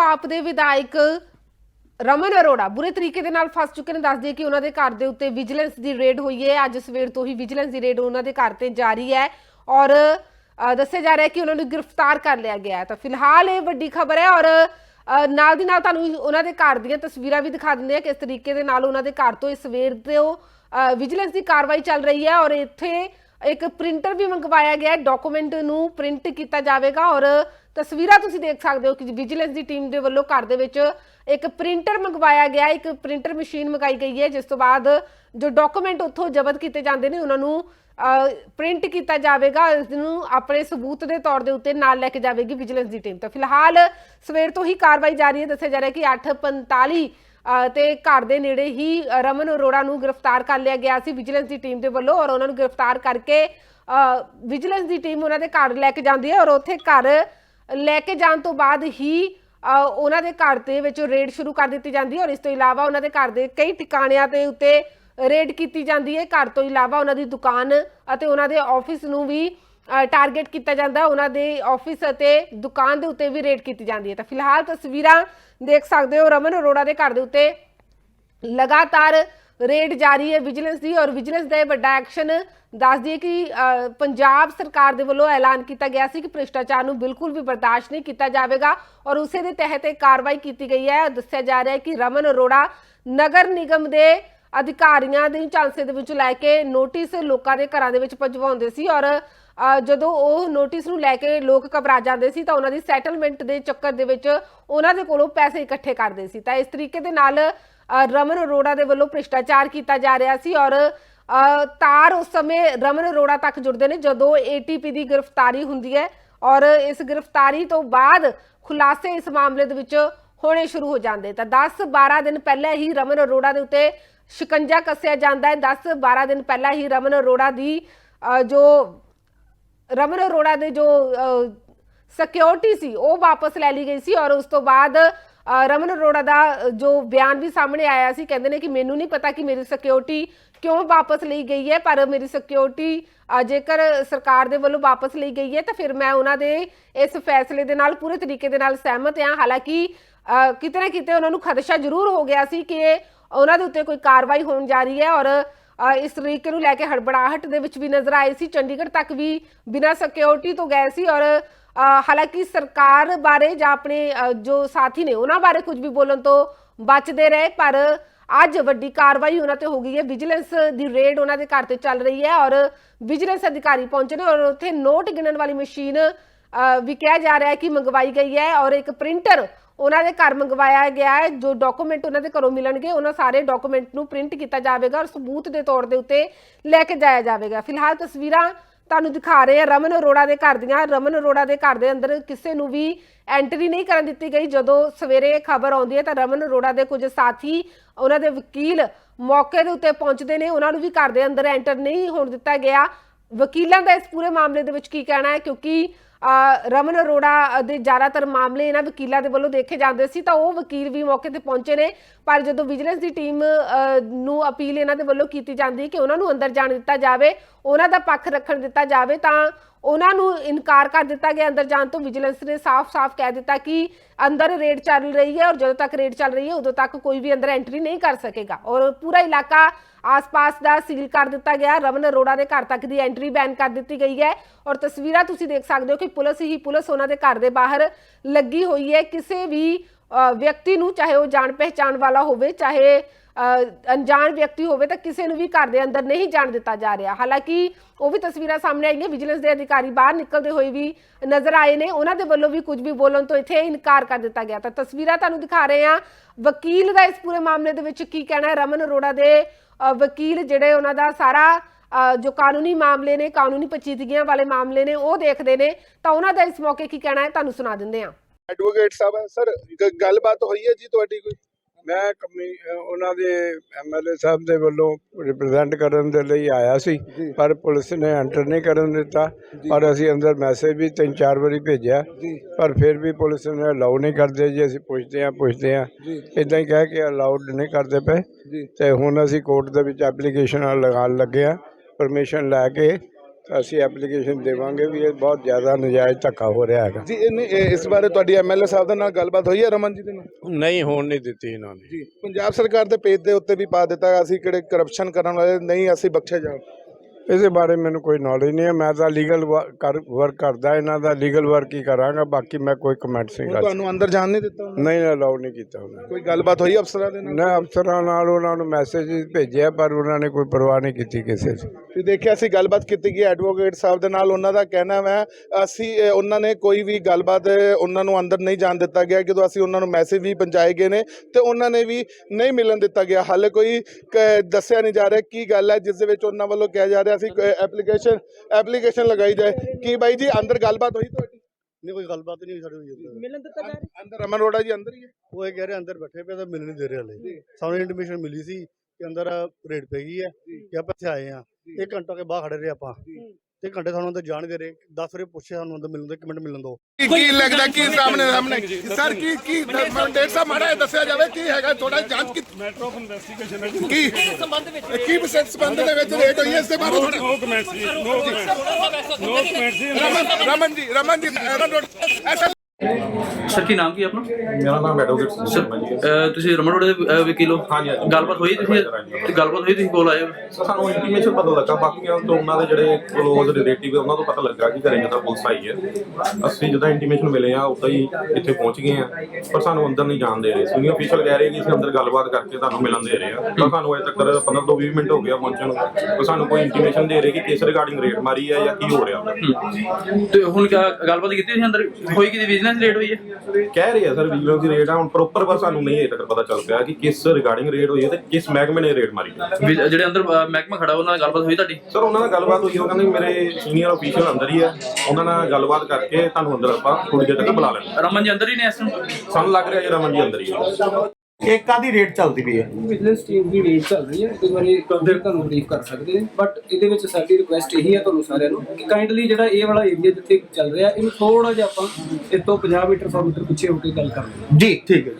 ਆਪ ਦੇ ਵਿਧਾਇਕ ਰਮਨ ਅਰੋੜਾ ਬੁਰੇ ਤਰੀਕੇ ਦੇ ਨਾਲ ਫਸ ਚੁੱਕੇ ਨੇ। ਦੱਸ ਦਈਏ ਕਿ ਉਹਨਾਂ ਦੇ ਘਰ ਦੇ ਉੱਤੇ ਵਿਜੀਲੈਂਸ ਦੀ ਰੇਡ ਹੋਈ ਹੈ। ਅੱਜ ਸਵੇਰ ਤੋਂ ਹੀ ਵਿਜੀਲੈਂਸ ਦੀ ਰੇਡ ਉਹਨਾਂ ਦੇ ਘਰ ਤੇ ਜਾਰੀ ਹੈ। ਔਰ ਦੱਸਿਆ ਜਾ ਰਿਹਾ ਹੈ ਕਿ ਉਹਨਾਂ ਨੂੰ ਗ੍ਰਿਫਤਾਰ ਕਰ ਲਿਆ ਗਿਆ ਹੈ। ਤਾਂ ਫਿਲਹਾਲ ਇਹ ਵੱਡੀ ਖਬਰ ਹੈ ਔਰ ਨਾਲ ਦੀ ਨਾਲ ਤੁਹਾਨੂੰ ਉਹਨਾਂ ਦੇ ਘਰ ਦੀਆਂ ਤਸਵੀਰਾਂ ਵੀ ਦਿਖਾ ਦਿੰਦੇ ਆ ਕਿਸ ਤਰੀਕੇ ਦੇ ਨਾਲ ਉਹਨਾਂ ਦੇ ਘਰ ਤੋਂ ਇਸ ਸਵੇਰ ਤੋਂ ਵਿਜੀਲੈਂਸ ਦੀ ਕਾਰਵਾਈ ਚੱਲ ਰਹੀ ਹੈ। ਔਰ ਇੱਥੇ ਇੱਕ ਪ੍ਰਿੰਟਰ ਵੀ ਮੰਗਵਾਇਆ ਗਿਆ ਹੈ। ਡਾਕੂਮੈਂਟ ਨੂੰ ਪ੍ਰਿੰਟ ਕੀਤਾ ਜਾਵੇਗਾ ਔਰ ਤਸਵੀਰਾਂ ਤੁਸੀਂ ਦੇਖ ਸਕਦੇ ਹੋ ਕਿ ਵਿਜੀਲੈਂਸ ਦੀ ਟੀਮ ਦੇ ਵੱਲੋਂ ਘਰ ਦੇ ਵਿੱਚ ਇੱਕ ਪ੍ਰਿੰਟਰ ਮੰਗਵਾਇਆ ਗਿਆ ਇੱਕ ਪ੍ਰਿੰਟਰ ਮਸ਼ੀਨ ਮੰਗਾਈ ਗਈ ਹੈ। ਜਿਸ ਤੋਂ ਬਾਅਦ ਜੋ ਡਾਕੂਮੈਂਟ ਉੱਥੋਂ ਜ਼ਬਤ ਕੀਤੇ ਜਾਂਦੇ ਨੇ ਉਹਨਾਂ ਨੂੰ ਪ੍ਰਿੰਟ ਕੀਤਾ ਜਾਵੇਗਾ। ਇਸ ਨੂੰ ਆਪਣੇ ਸਬੂਤ ਦੇ ਤੌਰ ਦੇ ਉੱਤੇ ਨਾਲ ਲੈ ਕੇ ਜਾਵੇਗੀ ਵਿਜੀਲੈਂਸ ਦੀ ਟੀਮ ਤਾਂ ਫਿਲਹਾਲ ਸਵੇਰ ਤੋਂ ਹੀ ਕਾਰਵਾਈ ਜਾਰੀ ਹੈ। ਦੱਸਿਆ ਜਾ ਰਿਹਾ ਕਿ 8:45 ਅ, ਤੇ ਘਰ ਦੇ ਨੇੜੇ ਹੀ ਰਮਨ ਅਰੋੜਾ ਨੂੰ ਗ੍ਰਿਫਤਾਰ ਕਰ ਲਿਆ ਗਿਆ ਸੀ ਵਿਜੀਲੈਂਸ ਦੀ ਟੀਮ ਦੇ ਵੱਲੋਂ ਔਰ ਉਹਨਾਂ ਨੂੰ ਗ੍ਰਿਫਤਾਰ ਕਰਕੇ ਵਿਜੀਲੈਂਸ ਦੀ ਟੀਮ ਉਹਨਾਂ ਦੇ ਘਰ ਲੈ ਕੇ ਜਾਂਦੀ ਹੈ ਔਰ ਉੱਥੇ ਘਰ ਲੈ ਕੇ ਜਾਣ ਤੋਂ ਬਾਅਦ ਹੀ ਉਹਨਾਂ ਦੇ ਘਰ ਦੇ ਵਿੱਚ ਰੇਡ ਸ਼ੁਰੂ ਕਰ ਦਿੱਤੀ ਜਾਂਦੀ ਹੈ ਔਰ ਇਸ ਤੋਂ ਇਲਾਵਾ ਉਹਨਾਂ ਦੇ ਘਰ ਦੇ ਕਈ ਟਿਕਾਣਿਆਂ ਤੇ ਉੱਤੇ ਰੇਡ ਕੀਤੀ ਜਾਂਦੀ ਹੈ। ਘਰ ਤੋਂ ਇਲਾਵਾ ਉਹਨਾਂ ਦੀ ਦੁਕਾਨ ਅਤੇ ਉਹਨਾਂ ਦੇ ਆਫਿਸ ਨੂੰ ਵੀ ਟਾਰਗੇਟ ਕੀਤਾ ਜਾਂਦਾ, ਉਹਨਾਂ ਦੇ ਆਫਿਸ ਅਤੇ ਦੁਕਾਨ ਦੇ ਉੱਤੇ ਵੀ ਰੇਡ ਕੀਤੀ ਜਾਂਦੀ ਹੈ। ਤਾਂ ਫਿਲਹਾਲ ਤਸਵੀਰਾਂ ਦੇਖ ਸਕਦੇ ਹੋ, ਰਮਨ ਅਰੋੜਾ ਦੇ ਘਰ ਦੇ ਉੱਤੇ ਲਗਾਤਾਰ ਰੇਡ ਜਾਰੀ ਹੈ ਵਿਜੀਲੈਂਸ ਦੀ ਔਰ ਵਿਜੀਲੈਂਸ ਦਾ ਇਹ ਵੱਡਾ ਐਕਸ਼ਨ ਦੱਸ ਦਈਏ ਕਿ ਪੰਜਾਬ ਸਰਕਾਰ ਦੇ ਵੱਲੋਂ ਐਲਾਨ ਕੀਤਾ ਗਿਆ ਸੀ ਕਿ ਭ੍ਰਿਸ਼ਟਾਚਾਰ ਨੂੰ ਬਿਲਕੁਲ ਵੀ ਬਰਦਾਸ਼ਤ ਨਹੀਂ ਕੀਤਾ ਜਾਵੇਗਾ ਔਰ ਉਸੇ ਦੇ ਤਹਿਤ ਇਹ ਕਾਰਵਾਈ ਕੀਤੀ ਗਈ ਹੈ। ਦੱਸਿਆ ਜਾ ਰਿਹਾ ਹੈ ਕਿ ਰਮਨ ਅਰੋੜਾ ਨਗਰ ਨਿਗਮ ਦੇ ਅਧਿਕਾਰੀਆਂ ਦੇ ਝਾਂਸੇ ਦੇ ਵਿੱਚ ਲੈ ਕੇ ਨੋਟਿਸ ਲੋਕਾਂ ਦੇ ਘਰਾਂ ਦੇ ਵਿੱਚ ਪਹੁੰਚਵਾਉਂਦੇ ਸੀ ਔਰ ਜਦੋਂ ਉਹ ਨੋਟਿਸ ਨੂੰ ਲੈ ਕੇ ਲੋਕ ਘਬਰਾ ਜਾਂਦੇ ਸੀ ਤਾਂ ਉਹਨਾਂ ਦੀ ਸੈਟਲਮੈਂਟ ਦੇ ਚੱਕਰ ਦੇ ਵਿੱਚ ਉਹਨਾਂ ਦੇ ਕੋਲੋਂ ਪੈਸੇ ਇਕੱਠੇ ਕਰਦੇ ਸੀ। ਤਾਂ ਇਸ ਤਰੀਕੇ ਦੇ ਨਾਲ ਰਮਨ ਅਰੋੜਾ ਦੇ ਵੱਲੋਂ ਭ੍ਰਿਸ਼ਟਾਚਾਰ ਕੀਤਾ ਜਾ ਰਿਹਾ ਸੀ ਔਰ ਤਾਰ ਉਸ ਸਮੇਂ ਰਮਨ ਅਰੋੜਾ ਤੱਕ ਜੁੜਦੇ ਨੇ ਜਦੋਂ ਏਟੀਪੀ ਦੀ ਗ੍ਰਿਫਤਾਰੀ ਹੁੰਦੀ ਹੈ ਔਰ ਇਸ ਗ੍ਰਿਫਤਾਰੀ ਤੋਂ ਬਾਅਦ ਖੁਲਾਸੇ ਇਸ ਮਾਮਲੇ ਦੇ ਵਿੱਚ ਹੋਣੇ ਸ਼ੁਰੂ ਹੋ ਜਾਂਦੇ। ਤਾਂ 10 12 ਦਿਨ ਪਹਿਲਾਂ ਹੀ ਰਮਨ ਅਰੋੜਾ ਦੇ ਉੱਤੇ ਸ਼ਿਕੰਜਾ ਕੱਸਿਆ ਜਾਂਦਾ ਹੈ। 10 12 ਦਿਨ ਪਹਿਲਾਂ ਹੀ ਰਮਨ ਅਰੋੜਾ ਦੀ ਜੋ ਰਮਨ ਅਰੋੜਾ ਦੇ ਜੋ ਸਿਕਿਉਰਿਟੀ ਸੀ, ਉਹ ਵਾਪਸ ਲੈ ਲਈ ਗਈ ਸੀ ਔਰ ਉਸ ਤੋਂ ਬਾਅਦ ਰਮਨ ਅਰੋੜਾ ਦਾ ਜੋ ਬਿਆਨ ਵੀ ਸਾਹਮਣੇ ਆਇਆ ਸੀ, ਕਹਿੰਦੇ ਨੇ ਕਿ ਮੈਨੂੰ ਨਹੀਂ ਪਤਾ ਕਿ ਮੇਰੀ ਸਿਕਿਉਰਿਟੀ ਕਿਉਂ ਵਾਪਸ ਲਈ ਗਈ ਹੈ, ਪਰ ਮੇਰੀ ਸਿਕਿਉਰਿਟੀ ਜੇਕਰ ਸਰਕਾਰ ਦੇ ਵੱਲੋਂ ਵਾਪਸ ਲਈ ਗਈ ਹੈ, ਤਾਂ ਫਿਰ ਮੈਂ ਉਹਨਾਂ ਦੇ ਇਸ ਫੈਸਲੇ ਦੇ ਨਾਲ, ਪੂਰੇ ਤਰੀਕੇ ਦੇ ਨਾਲ ਸਹਿਮਤ ਹਾਂ। ਹਾਲਾਂਕਿ ਕਿਤੇ ਨਾ ਕਿਤੇ ਉਹਨਾਂ ਨੂੰ ਖਦਸ਼ਾ ਜ਼ਰੂਰ ਹੋ ਗਿਆ ਸੀ ਕਿ ਉਹਨਾਂ ਦੇ ਉੱਤੇ ਕੋਈ ਕਾਰਵਾਈ ਹੋਣ ਜਾ ਰਹੀ ਹੈ ਔਰ ਇਸ ਤਰੀਕੇ ਨੂੰ ਲੈ ਕੇ ਹੜਬੜਾਹਟ ਦੇ ਵਿੱਚ ਵੀ ਨਜ਼ਰ ਆਏ ਸੀ। ਚੰਡੀਗੜ੍ਹ ਤੱਕ ਵੀ ਬਿਨਾਂ ਸਿਕਿਉਰਿਟੀ ਤੋਂ ਗਏ ਸੀ ਔਰ ਹਾਲਾਂਕਿ ਸਰਕਾਰ ਬਾਰੇ ਜਾਂ ਆਪਣੇ ਜੋ ਸਾਥੀ ਨੇ ਉਹਨਾਂ ਬਾਰੇ ਕੁਝ ਵੀ ਬੋਲਣ ਤੋਂ ਬਚਦੇ ਰਹੇ, ਪਰ ਅੱਜ ਵੱਡੀ ਕਾਰਵਾਈ ਉਹਨਾਂ ਤੇ ਹੋ ਗਈ ਹੈ। ਵਿਜੀਲੈਂਸ ਦੀ ਰੇਡ ਉਹਨਾਂ ਦੇ ਘਰ ਤੇ ਚੱਲ ਰਹੀ ਹੈ ਔਰ ਵਿਜੀਲੈਂਸ ਅਧਿਕਾਰੀ ਪਹੁੰਚੇ ਨੇ ਔਰ ਉੱਥੇ ਨੋਟ ਗਿਣਨ ਵਾਲੀ ਮਸ਼ੀਨ ਵੀ ਕਿਹਾ ਜਾ ਰਿਹਾ ਹੈ ਕਿ ਮੰਗਵਾਈ ਗਈ ਹੈ ਔਰ ਇੱਕ ਪ੍ਰਿੰਟਰ ਉਹਨਾਂ ਦੇ ਘਰ ਮੰਗਵਾਇਆ ਗਿਆ ਹੈ, ਜੋ ਡਾਕੂਮੈਂਟ ਉਹਨਾਂ ਦੇ ਘਰੋਂ ਮਿਲਣਗੇ, ਉਹਨਾਂ ਸਾਰੇ ਡਾਕੂਮੈਂਟ ਨੂੰ ਪ੍ਰਿੰਟ ਕੀਤਾ ਜਾਵੇਗਾ ਔਰ ਸਬੂਤ ਦੇ ਤੌਰ ਦੇ ਉੱਤੇ ਲੈ ਕੇ ਜਾਇਆ ਜਾਵੇਗਾ। ਫਿਲਹਾਲ ਤਸਵੀਰਾਂ ਤੁਹਾਨੂੰ ਦਿਖਾ ਰਹੇ ਆ ਰਮਨ ਅਰੋੜਾ ਦੇ ਘਰ ਦੀਆਂ। ਰਮਨ ਅਰੋੜਾ ਦੇ ਘਰ ਦੇ ਅੰਦਰ ਕਿਸੇ ਨੂੰ ਵੀ ਐਂਟਰੀ ਨਹੀਂ ਕਰਨ ਦਿੱਤੀ ਗਈ। ਜਦੋਂ ਸਵੇਰੇ ਖਬਰ ਆਉਂਦੀ ਹੈ ਤਾਂ ਰਮਨ ਅਰੋੜਾ ਦੇ ਕੁਝ ਸਾਥੀ ਉਹਨਾਂ ਦੇ ਵਕੀਲ ਮੌਕੇ ਦੇ ਉੱਤੇ ਪਹੁੰਚਦੇ ਨੇ। ਉਹਨਾਂ ਨੂੰ ਵੀ ਘਰ ਦੇ ਅੰਦਰ ਐਂਟਰ ਨਹੀਂ ਹੋਣ ਦਿੱਤਾ ਗਿਆ। ਵਕੀਲਾਂ ਦਾ ਇਸ ਪੂਰੇ ਮਾਮਲੇ ਦੇ ਵਿੱਚ ਕੀ ਕਹਿਣਾ ਹੈ? ਕਿਉਂਕਿ ਰਮਨ ਅਰੋੜਾ ਦੇ ਜ਼ਿਆਦਾਤਰ ਮਾਮਲੇ ਇਹਨਾਂ ਵਕੀਲਾਂ ਦੇ ਵੱਲੋਂ ਦੇਖੇ ਜਾਂਦੇ ਸੀ ਤਾਂ ਉਹ ਵਕੀਲ ਵੀ ਮੌਕੇ ਤੇ ਪਹੁੰਚੇ ਨੇ। ਪਰ ਜਦੋਂ ਵਿਜੀਲੈਂਸ ਦੀ ਟੀਮ ਅ, ਨੂੰ ਅਪੀਲ ਇਹਨਾਂ ਦੇ ਵੱਲੋਂ ਕੀਤੀ ਜਾਂਦੀ ਕਿ ਉਹਨਾਂ ਨੂੰ ਅੰਦਰ ਜਾਣ ਦਿੱਤਾ ਜਾਵੇ ਉਹਨਾਂ ਦਾ ਪੱਖ ਰੱਖਣ ਦਿੱਤਾ ਜਾਵੇ ਤਾਂ ਉਹਨਾਂ ਨੂੰ ਇਨਕਾਰ ਕਰ ਦਿੱਤਾ ਗਿਆ ਅੰਦਰ ਜਾਣ ਤੋਂ ਵਿਜੀਲੈਂਸ ਨੇ ਸਾਫ਼-ਸਾਫ਼ ਕਹਿ ਦਿੱਤਾ ਕਿ ਅੰਦਰ ਰੇਡ ਚੱਲ ਰਹੀ ਹੈ ਔਰ ਜਦੋਂ ਤੱਕ ਰੇਡ ਚੱਲ ਰਹੀ ਹੈ ਉਦੋਂ ਤੱਕ ਕੋਈ ਵੀ ਅੰਦਰ ਐਂਟਰੀ ਨਹੀਂ ਕਰ ਸਕੇਗਾ। ਔਰ ਪੂਰਾ ਇਲਾਕਾ ਆਸ-ਪਾਸ ਦਾ ਸੀਲ ਕਰ ਦਿੱਤਾ ਗਿਆ ਰਵਨ ਅਰੋੜਾ ਦੇ ਘਰ ਤੱਕ ਦੀ ਐਂਟਰੀ ਬੈਨ ਕਰ ਦਿੱਤੀ ਗਈ ਹੈ। ਔਰ ਤਸਵੀਰਾਂ ਤੁਸੀਂ ਦੇਖ ਸਕਦੇ ਹੋ ਕਿ ਪੁਲਿਸ ਹੀ ਪੁਲਿਸ ਉਹਨਾਂ ਦੇ ਘਰ ਦੇ ਬਾਹਰ ਲੱਗੀ ਹੋਈ ਹੈ। ਕਿਸੇ ਵੀ ਅ, ਵਿਅਕਤੀ ਨੂੰ ਚਾਹੇ ਉਹ ਜਾਣ ਪਹਿਚਾਣ ਵਾਲਾ ਹੋਵੇ ਚਾਹੇ ਅਣਜਾਣ ਵਿਅਕਤੀ ਹੋਵੇ ਤਾਂ ਕਿਸੇ ਨੂੰ ਵੀ ਘਰ ਦੇ ਅੰਦਰ ਨਹੀਂ ਜਾਣ ਦਿੱਤਾ ਜਾ ਰਿਹਾ। ਹਾਲਾਂਕਿ ਉਹ ਵੀ ਤਸਵੀਰਾਂ ਸਾਹਮਣੇ ਆਈਆਂ। ਵਿਜੀਲੈਂਸ ਦੇ ਅਧਿਕਾਰੀ ਬਾਹਰ ਨਿਕਲਦੇ ਹੋਏ ਵੀ ਨਜ਼ਰ ਆਏ ਨੇ। ਉਹਨਾਂ ਦੇ ਵੱਲੋਂ ਵੀ ਕੁਝ ਵੀ ਬੋਲਣ ਤੋਂ ਇੱਥੇ ਇਨਕਾਰ ਕਰ ਦਿੱਤਾ ਗਿਆ। ਤਾਂ ਤਸਵੀਰਾਂ ਤੁਹਾਨੂੰ ਦਿਖਾ ਰਹੇ ਹਾਂ। ਵਕੀਲ ਦਾ ਇਸ ਪੂਰੇ ਮਾਮਲੇ ਦੇ ਵਿੱਚ ਕੀ ਕਹਿਣਾ ਹੈ? ਰਮਨ ਅਰੋੜਾ ਦੇ ਵਕੀਲ ਜਿਹੜੇ ਉਹਨਾਂ ਦਾ ਸਾਰਾ ਜੋ ਕਾਨੂੰਨੀ ਮਾਮਲੇ ਨੇ, ਕਾਨੂੰਨੀ ਪਚੀਦਗੀਆਂ ਵਾਲੇ ਮਾਮਲੇ ਨੇ, ਉਹ ਦੇਖਦੇ ਨੇ। ਤਾਂ ਉਹਨਾਂ ਦਾ ਇਸ ਮੌਕੇ ਕੀ ਕਹਿਣਾ ਹੈ? ਤੁਹਾਨੂੰ ਸੁਣਾ ਦਿੰਦੇ ਆ ਐਡਵੋਕੇਟ ਸਾਹਿਬ, ਸਰ ਗੱਲਬਾਤ ਹੋਈ ਹੈ ਜੀ ਤੁਹਾਡੀ ਕੋਈ? ਮੈਂ ਕਮੀ ਉਹਨਾਂ ਦੇ ਐਮਐਲਏ ਸਾਹਿਬ ਦੇ ਵੱਲੋਂ ਰਿਪਰੈਜ਼ੈਂਟ ਕਰਨ ਦੇ ਲਈ ਆਇਆ ਸੀ। ਪਰ ਪੁਲਿਸ ਨੇ ਐਂਟਰ ਨਹੀਂ ਕਰਨ ਦਿੱਤਾ ਪਰ ਅਸੀਂ ਅੰਦਰ ਮੈਸੇਜ ਵੀ ਤਿੰਨ ਚਾਰ ਵਾਰੀ ਭੇਜਿਆ ਪਰ ਫਿਰ ਵੀ ਪੁਲਿਸ ਨੇ ਅਲਾਉ ਨਹੀਂ ਕਰਦੇ ਜੀ ਅਸੀਂ ਪੁੱਛਦੇ ਹਾਂ ਪੁੱਛਦੇ ਜੀ। ਇਦਾਂ ਹੀ ਕਹਿ ਕੇ ਅਲਾਉਡ ਨਹੀਂ ਕਰਦੇ ਪਏ। ਤੇ ਹੁਣ ਅਸੀਂ ਕੋਰਟ ਦੇ ਵਿੱਚ ਐਪਲੀਕੇਸ਼ਨ ਲਗਾਉਣ ਲੱਗੇ ਹਾਂ ਪਰਮਿਸ਼ਨ ਲੈ ਕੇ ਅਸੀਂ ਐਪਲੀਕੇਸ਼ਨ ਦੇਵਾਂਗੇ ਵੀ ਇਹ ਬਹੁਤ ਜ਼ਿਆਦਾ ਨਜਾਇਜ਼ ਧੱਕਾ ਹੋ ਰਿਹਾ ਹੈਗਾ। ਜੀ ਇਹਨੇ ਇਹ- ਇਸ ਬਾਰੇ ਤੁਹਾਡੀ ਐਮਐਲਏ ਸਾਹਿਬ ਦੇ ਨਾਲ ਗੱਲਬਾਤ ਹੋਈ ਹੈ ਰਮਨ ਜੀ ਦੇ ਨਾਲ? ਨਹੀਂ ਹੋਣ ਨਹੀਂ ਦਿੱਤੀ ਇਹਨਾਂ ਨੇ। ਜੀ ਪੰਜਾਬ ਸਰਕਾਰ ਦੇ ਪੇਜ ਦੇ ਉੱਤੇ ਵੀ ਪਾ ਦਿੱਤਾ ਅਸੀਂ ਕਿਹੜੇ ਕਰਪਸ਼ਨ ਕਰਨ ਵਾਲੇ ਨਹੀਂ ਅਸੀਂ ਬਖਸ਼ੇ ਜਾਣ। ਇਹਦੇ ਬਾਰੇ ਮੈਨੂੰ ਕੋਈ ਨੌਲੇਜ ਨਹੀਂ ਹੈ ਮੈਂ ਤਾਂ ਲੀਗਲ ਵਰਕ ਕਰਦਾ ਇਹਨਾਂ ਦਾ ਲੀਗਲ ਵਰਕ ਹੀ ਕਰਾਂਗਾ ਬਾਕੀ ਮੈਂ ਕੋਈ ਕਮੈਂਟ ਨਹੀਂ ਕਰ ਤੁਹਾਨੂੰ ਅੰਦਰ ਜਾਣ ਨਹੀਂ ਦਿੱਤਾ ਉਹਨਾਂ ਨੇ? ਨਹੀਂ ਅਲਾਉ ਨਹੀਂ ਕੀਤਾ ਉਹਨਾਂ ਨੇ। ਕੋਈ ਗੱਲਬਾਤ ਹੋਈ ਅਫਸਰਾਂ ਦੇ ਨਾਲ? ਨਾ ਅਫਸਰਾਂ ਨਾਲ ਉਹਨਾਂ ਨੂੰ ਮੈਸੇਜ ਭੇਜਿਆ ਪਰ ਉਹਨਾਂ ਨੇ ਕੋਈ ਪਰਵਾਹ ਨਹੀਂ ਕੀਤੀ ਕਿਸੇ ਦੀ ਤੁਸੀਂ ਦੇਖਿਆ ਸੀ ਗੱਲਬਾਤ ਕੀਤੀ ਗਈ ਐਡਵੋਕੇਟ ਸਾਹਿਬ ਦੇ ਨਾਲ ਉਹਨਾਂ ਦਾ ਕਹਿਣਾ ਹੈ ਅਸੀਂ ਉਹਨਾਂ ਨੇ ਕੋਈ ਵੀ ਗੱਲਬਾਤ ਉਹਨਾਂ ਨੂੰ ਅੰਦਰ ਨਹੀਂ ਜਾਣ ਦਿੱਤਾ ਗਿਆ ਜਦੋਂ ਅਸੀਂ ਉਹਨਾਂ ਨੂੰ ਮੈਸੇਜ ਵੀ ਪਹੁੰਚਾਏ ਗਏ ਨੇ ਤੇ ਉਹਨਾਂ ਨੇ ਵੀ ਨਹੀਂ ਮਿਲਣ ਦਿੱਤਾ ਗਿਆ। ਹਾਲੇ ਕੋਈ ਦੱਸਿਆ ਨਹੀਂ ਜਾ ਰਿਹਾ ਕੀ ਗੱਲ ਹੈ ਜਿਸ ਦੇ ਵਿੱਚ ਉਹਨਾਂ ਵੱਲੋਂ ਕਿਹਾ ਜਾ ਰਿਹਾ ਸੀ ਐਪਲੀਕੇਸ਼ਨ ਐਪਲੀਕੇਸ਼ਨ ਲਗਾਈ ਜਾਏ। ਕੀ ਬਾਈ ਜੀ ਅੰਦਰ ਗੱਲਬਾਤ ਹੋਈ ਤੁਹਾਡੀ? ਨਹੀਂ ਕੋਈ ਗੱਲਬਾਤ ਨਹੀਂ ਹੋਈ ਸਾਡੀ ਹੋਈ। ਮਿਲਣ ਦਿੱਤਾ ਜਾ ਰਿਹਾ? ਅੰਦਰ ਰਮਨ ਰੋੜਾ ਜੀ ਅੰਦਰ ਹੀ ਹੈ? ਉਹ ਇਹ ਕਹਿ ਰਹੇ ਅੰਦਰ ਬੈਠੇ ਪਏ ਤਾਂ ਮਿਲਣ ਨਹੀਂ ਦੇ ਰਹੇ ਹਲੇ। ਸਾਨੂੰ ਇੰਟੀਮੇਸ਼ਨ ਮਿਲੀ ਸੀ। ਕਿ ਅੰਦਰ ਰੇਡ ਪੈ ਗਈ ਹੈ ਕਿ ਆਪਾਂ ਇੱਥੇ ਆਏ ਆ ਇੱਕ ਘੰਟਾ ਕੇ ਬਾਹਰ ਖੜੇ ਰਹੇ ਆਪਾਂ। ਤੇ ਘੰਟੇ ਸਾਨੂੰ ਅੰਦਰ ਜਾਣ ਦੇ ਰਹੇ। 10 ਵਜੇ ਪੁੱਛੇ ਸਾਨੂੰ ਅੰਦਰ ਮਿਲਣ ਦੋ ਇੱਕ ਮਿੰਟ ਮਿਲਣ ਦੋ। ਕੀ ਲੱਗਦਾ ਕੀ ਸਾਹਮਣੇ ਸਾਹਮਣੇ? ਸਰ ਕੀ ਕੀ ਡੇਟ ਸਾਹਿਬ ਮਾੜਾ ਦੱਸਿਆ ਜਾਵੇ ਕੀ ਹੈਗਾ? ਥੋੜਾ ਜਾਂਚ ਕੀ ਮੈਟਰ ਆਫ ਇਨਵੈਸਟੀਗੇਸ਼ਨ ਹੈ ਕੀ ਸੰਬੰਧ ਵਿੱਚ ਕੀ ਸੰਬੰਧ ਦੇ ਵਿੱਚ ਰੇਟ ਹੋਈ ਹੈ ਇਸ ਦੇ ਬਾਰੇ? ਥੋੜਾ ਨੋ ਕਮੈਂਟਸ ਜੀ no comments no comments Raman ji Raman ji. ਐਸਾ ਸਰ ਕੀ ਨਾਮ ਕੀ ਆਪਣਾ? ਮੇਰਾ ਨਾਮ ਐਡਵੋਕੇਟ ਸ਼ਰਮਾ ਜੀ ਹੈ। ਅਹ ਤੁਸੀਂ ਰਮਨ ਰੋਡ ਦੇ ਵਕੀਲ ਹੋ? ਹਾਂਜੀ, ਹਾਂਜੀ। ਗੱਲਬਾਤ ਹੋਈ ਤੁਸੀਂ? ਤੇ ਗੱਲਬਾਤ ਹੋਈ ਤੁਸੀਂ ਕੋਲ ਆਏ ਹੋ? ਸਾਨੂੰ ਇੰਟੀਮੇਸ਼ਨ ਪਤਾ ਲੱਗਾ ਬਾਕੀਆਂ ਤੋਂ ਉਹਨਾਂ ਦੇ ਜਿਹੜੇ ਕਲੋਜ਼ ਰਿਲੇਟਿਵ ਉਹਨਾਂ ਤੋਂ ਪਤਾ ਲੱਗਾ ਕਿ ਘਰੇ ਜਦੋਂ ਪੁਲਿਸ ਆਈ ਹੈ। ਅਸੀਂ ਜਦੋਂ ਇੰਟੀਮੇਸ਼ਨ ਮਿਲੇ ਆ ਉਦੋਂ ਹੀ ਇੱਥੇ ਪਹੁੰਚ ਗਏ ਆ ਪਰ ਸਾਨੂੰ ਅੰਦਰ ਨਹੀਂ ਜਾਣ ਦੇ ਰਹੇ। ਸੀਨੀਅਰ ਅਫੀਸ਼ੀਅਲ ਕਹਿ ਰਹੇ ਕਿ ਅਸੀਂ ਅੰਦਰ ਗੱਲਬਾਤ ਕਰਕੇ ਤੁਹਾਨੂੰ ਮਿਲਣ ਦੇ ਰਹੇ ਆ। ਤਾਂ ਸਾਨੂੰ ਅਜੇ ਤੱਕ 15 ਤੋਂ 20 ਮਿੰਟ ਹੋ ਗਿਆ ਪਹੁੰਚਣ ਨੂੰ ਤਾਂ ਸਾਨੂੰ ਕੋਈ ਇੰਟੀਮੇਸ਼ਨ ਦੇ ਰਹੇ ਕਿ ਕਿਸ ਰਿਗਾਰਡਿੰਗ ਰੇਟ ਮਾਰੀ ਹੈ ਜਾਂ ਕੀ ਹੋ ਰਿਹਾ। ਤੇ ਹੁਣ ਕਿਆ ਗੱਲਬਾਤ ਕੀਤੀ ਤੁਸੀਂ ਅੰਦਰ? ਹੋਈ ਕਿ ਵਿਜੀਲੈਂਸ ਰੇਟ ਹੋਈ ਹੈ? ਕਹਿ ਰਹੇ ਆ ਸਰ ਵਿਜੀਲੈਂਸ ਦੀ ਰੇਟ ਆ ਹੁਣ ਪ੍ਰੋਪਰ ਪਰ ਸਾਨੂੰ ਨਹੀਂ ਅਜੇ ਤੱਕ ਪਤਾ ਚੱਲ ਪਿਆ ਕਿ ਕਿਸ ਰਿਗਾਰਡਿੰਗ ਰੇਟ ਹੋਈ ਹੈ ਤੇ ਕਿਸ ਮਹਿਕਮੇ ਨੇ ਰੇਟ ਮਾਰੀ ਹੈ। ਵੀ ਜਿਹੜੇ ਅੰਦਰ ਅਹ, ਮਹਿਕਮਾ ਖੜਾ ਉਹਨਾਂ ਨਾਲ ਗੱਲਬਾਤ ਹੋਈ ਤੁਹਾਡੀ? ਸਰ ਉਹਨਾਂ ਨਾਲ ਗੱਲਬਾਤ ਹੋਈ ਉਹ ਕਹਿੰਦੇ ਮੇਰੇ ਸੀਨੀਅਰ ਅਫੀਸ਼ੀਅਲ ਅੰਦਰ ਹੀ ਹੈ। ਉਹਨਾਂ ਨਾਲ ਗੱਲਬਾਤ ਕਰਕੇ ਤੁਹਾਨੂੰ ਅੰਦਰ ਆਪਾਂ ਥੋੜੀ ਦੇਰ ਤੱਕ ਬੁਲਾ ਲੈਂਦੇ ਰਮਨ ਜੀ ਅੰਦਰ ਹੀ ਨੇ ਇਸ ਹਾਂ। ਸਾਨੂੰ ਲੱਗ ਰਿਹਾ ਜੀ ਰਮਨ ਜੀ ਅੰਦਰ ਹੀ ਹੈ। ਏਕਾ ਦੀ ਰੇਟ ਚੱਲਦੀ ਪਈ ਹੈ? ਬਿਜ਼ਨਸ ਟੀਮ ਦੀ ਰੇਟ ਚੱਲ ਰਹੀ ਹੈ ਇਹਦੇ ਬਾਰੇ ਫਰਦਰ ਤੁਹਾਨੂੰ ਬਰੀਫ ਕਰ ਸਕਦੇ ਨੇ ਬਟ ਇਹਦੇ ਵਿੱਚ ਸਾਡੀ ਰਿਕੁਐਸਟ ਇਹੀ ਹੈ ਤੁਹਾਨੂੰ ਸਾਰਿਆਂ ਨੂੰ ਕਿ ਕਾਈਂਡਲੀ ਜਿਹੜਾ ਇਹ ਵਾਲਾ ਏਰੀਆ ਜਿੱਥੇ ਚੱਲ ਰਿਹਾ ਇਹਨੂੰ ਥੋੜਾ ਜਿਹਾ ਆਪਾਂ ਇਸ ਤੋਂ 50 ਮੀਟਰ 100 ਮੀਟਰ ਪਿੱਛੇ ਹੋ ਕੇ ਗੱਲ ਕਰ ਲਈਏ। ਜੀ ਠੀਕ ਹੈ